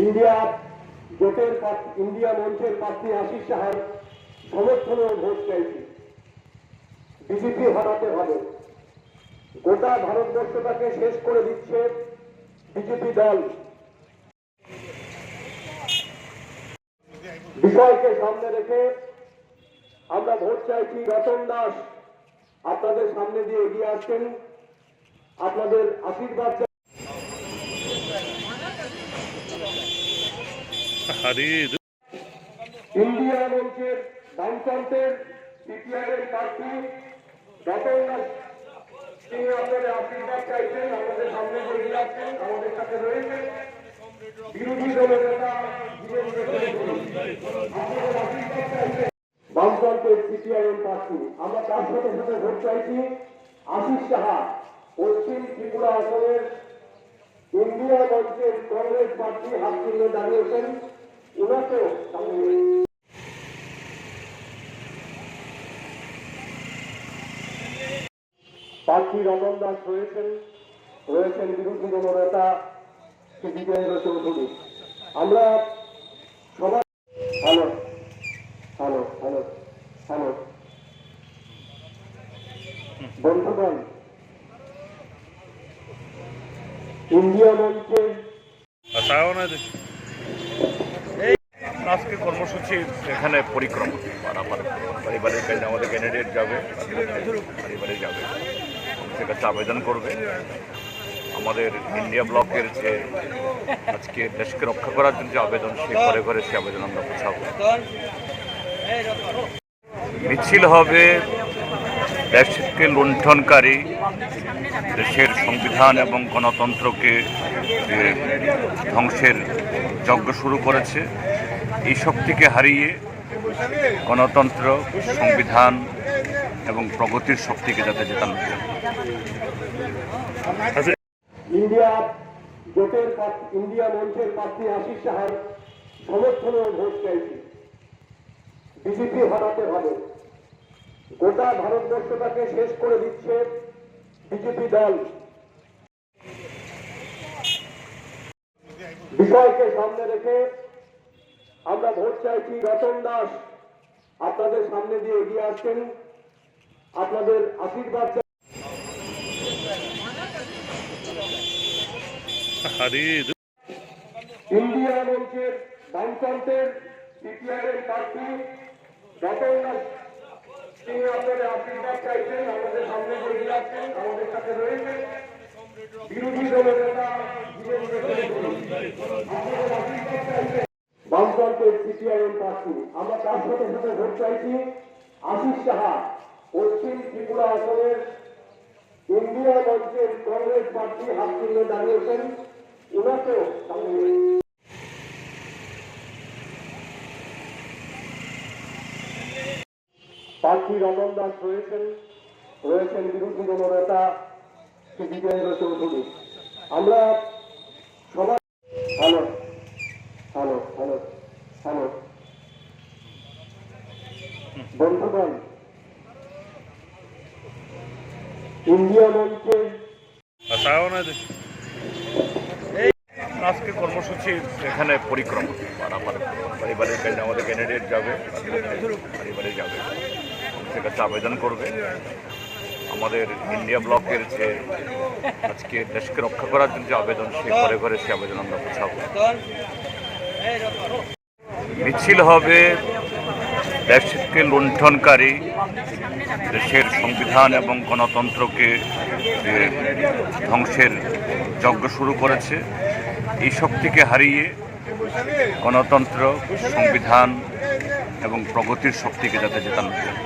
India জোটের India মঞ্চের প্রার্থী আশিস সাহার সমর্থনে ভোট চাইছি। বিজেপি হারাতে হবে। গোটা ভারতবর্ষটাকে শেষ করে দিচ্ছে বিজেপি দল। বিষয়কে সামনে রেখে আমরা ভোট চাইছি রতন দাস। আপনাদের সামনে দিয়ে এগিয়ে আসছেন। আপনাদের আশীর্বাদ ইন্ডিয়া মঞ্চের বামফ্রন্টের সিপিআইএর প্রার্থী তিনি আপনাদের আশীর্বাদ চাইছেন, আমাদের সামনে এগিয়ে আসছেন আমাদের সাথে রয়েছেন বিরোধী দলের নেতা বামফ্রন্টের সিপিআইএম প্রার্থী, আমরা তার সাথে সাথে ভোট চাইছি আশিস সাহা, পশ্চিম ত্রিপুরা আসনের মঞ্চের কংগ্রেস প্রার্থী হাত তুলে দাঁড়িয়েছেন ওনাকেও প্রার্থী রতন দাস রয়েছেন রয়েছেন বিরোধী দলনেতা শ্রী বিজেন্দ্র চৌধুরী। আমরা সবাই হ্যালো হ্যালো হ্যালো হ্যালো। বন্ধুগণ ইন্ডিয়া মঞ্চের দেখি আজকে কর্মসূচি এখানে পরিক্রমা। পারাপার পারিবারিক কাজে আমাদের ক্যান্ডিডেট যাবে, পারিবারিক যাবে। সে কাছে আবেদন করবে। আমাদের ইন্ডিয়া ব্লকের যে আজকে দেশকে রক্ষা করার জন্য যে আবেদন সে ঘরে ঘরে সে আবেদন আমরা পৌঁছাবো। মিছিল হবে দেশকে লুণ্ঠনকারী দেশের সংবিধান এবং গণতন্ত্রকে ধ্বংসের যজ্ঞ শুরু করেছে। এই শক্তিকে হারিয়ে গণতন্ত্র, সংবিধান এবং প্রগতির শক্তিকে যাতে জেতানো ইন্ডিয়া জোটের ইন্ডিয়া মঞ্চের প্রার্থী আশিস সাহার ভোট বিজেপি হারাতে হবে। গোটা ভারতবর্ষটাকে শেষ করে দিচ্ছে বিজেপি দল। বিষয়কে সামনে রেখে আমরা ভোট চাইছি রতন দাস। আপনাদের সামনে দিয়ে এগিয়ে আসছেন। আপনাদের আশীর্বাদ ইন্ডিয়া মঞ্চের বামফ্রন্টের সিপিআইএম প্রার্থী রতন দাস। তিনি আপনাদের আশীর্বাদ চাইছেন, আমাদের সামনে এগিয়ে আমাদের সাথে রয়েছেন বিরোধী দলের নেতা বামফ্রন্টের সিপিআইএম আমরা তার সাথে সাথে ভোট চাইছি আশিস সাহা, পশ্চিম ত্রিপুরা আসনের ইন্ডিয়া মঞ্চের কংগ্রেস প্রার্থী হাত তুলে দাঁড়িয়েছেন। ওনাকেও প্রার্থী রতন দাস রয়েছেন রয়েছেন বিরোধী দলনেতা শ্রী বিজেন্দ্র চৌধুরী। আমরা সবাই হ্যালো হ্যালো হ্যালো হ্যালো। বন্ধুগণ ইন্ডিয়া দেখি আজকে কর্মসূচি এখানে পরিক্রমা। পারাপার পারিবারিক আমাদের ক্যান্ডিডেট যাবে। পারিবারিক যাবে। সে কাছে আবেদন করবে। আমাদের ইন্ডিয়া ব্লকের যে আজকে দেশকে রক্ষা করার জন্য যে আবেদন, সে ঘরে ঘরে সে আবেদন আমরা পৌঁছাবো। মিছিল হবে দেশকে লুণ্ঠনকারী দেশের সংবিধান এবং গণতন্ত্রকে ধ্বংসের যজ্ঞ শুরু করেছে, এই শক্তিকে হারিয়ে গণতন্ত্র সংবিধান এবং প্রগতির শক্তিকে যাতে জেতানো যায়।